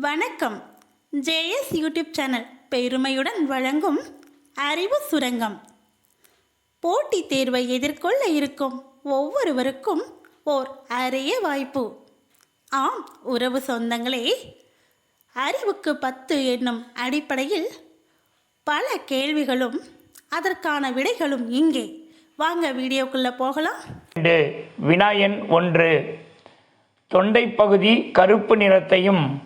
வணக்கம். JS YouTube channel பெருமையுடன் வழங்கும் அறிவு சுரங்கம். போட்டித் தேர்வை எதிர்கொள்ள இருக்கும் ஒவ்வொருவருக்கும் ஓர் அரிய வாய்ப்பு. ஆம் உறவு சொந்தங்களே அறிவுக்கு பத்து என்னும் அடிப்படையில் பல கேள்விகளும் அதற்கான விடைகளும் இங்கே. வாங்க வீடியோக்குள்ளே போகலாம். வினாயன் ஒன்று. தொண்டைப்பகுதி கருப்பு நிறத்தையும்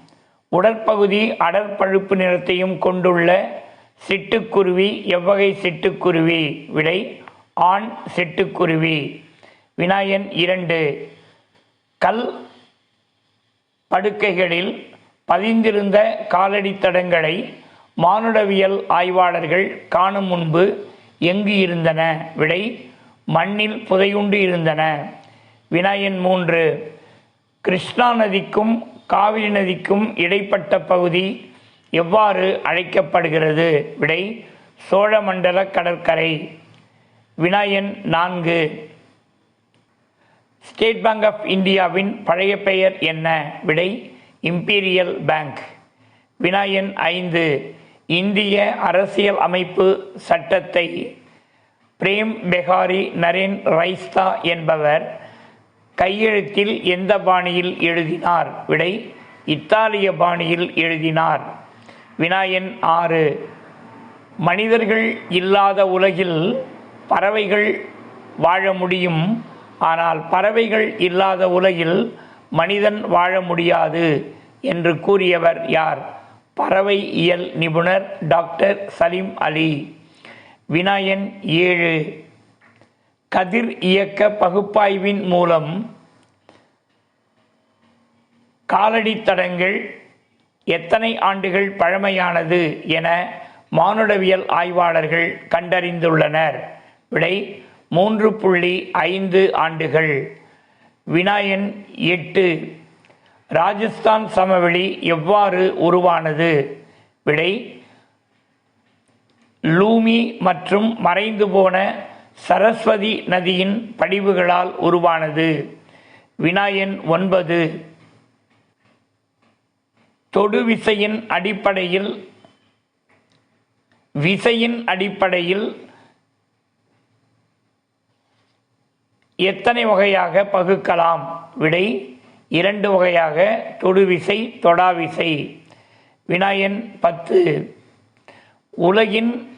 உடற்பகுதி அடற்பழுப்பு நிறத்தையும் கொண்டுள்ள சிட்டுக்குருவி எவ்வகை சிட்டுக்குருவி விடை ஆண் சிட்டுக்குருவி. வினாயன் இரண்டு. கல் படுக்கைகளில் பதிந்திருந்த காலடி தடங்களை மானுடவியல் ஆய்வாளர்கள் காணும் முன்பு எங்கு இருந்தன விடை மண்ணில் புதையுண்டு இருந்தன. வினாயன் மூன்று. கிருஷ்ணா நதிக்கும் காவிரி நதிக்கும் இடைப்பட்ட பகுதி எவ்வாறு அழைக்கப்படுகிறது? விடை சோழமண்டல கடற்கரை. வினாயன் நான்கு. ஸ்டேட் பேங்க் ஆஃப் இந்தியாவின் பழைய பெயர் என்ன? விடை இம்பீரியல் பேங்க். வினாயன் ஐந்து. இந்திய அரசியல் அமைப்பு சட்டத்தை பிரேம் பெஹாரி நரேன் ரைஸ்தா என்பவர் கையெழுத்தில் எந்த பாணியில் எழுதினார்? விடை இத்தாலிய பாணியில் எழுதினார். வினாயன் ஆறு. மனிதர்கள் இல்லாத உலகில் பறவைகள் வாழ முடியும். ஆனால் பறவைகள் இல்லாத உலகில் மனிதன் வாழ முடியாது என்று கூறியவர் யார்? பறவை இயல் நிபுணர் டாக்டர் சலீம் அலி. வினாயன் ஏழு. கதிர் இயக்க பகுப்பாய்வின் மூலம் காலடி தடங்கள் எத்தனை ஆண்டுகள் பழமையானது என மானுடவியல் ஆய்வாளர்கள் கண்டறிந்துள்ளனர். விடை மூன்று புள்ளி ஐந்து ஆண்டுகள். வினாயன் எட்டு. ராஜஸ்தான் சமவெளி எவ்வாறு உருவானது? விடை லூமி மற்றும் மறைந்து போன சரஸ்வதி நதியின் படிவுகளால் உருவானது. வினாயன் ஒன்பது. தொடு விசையின் அடிப்படையில் விசையின் அடிப்படையில் எத்தனை வகையாக பகுக்கலாம்? விடை இரண்டு வகையாக தொடுவிசை தொடாவிசை. வினாயன் பத்து. உலகின்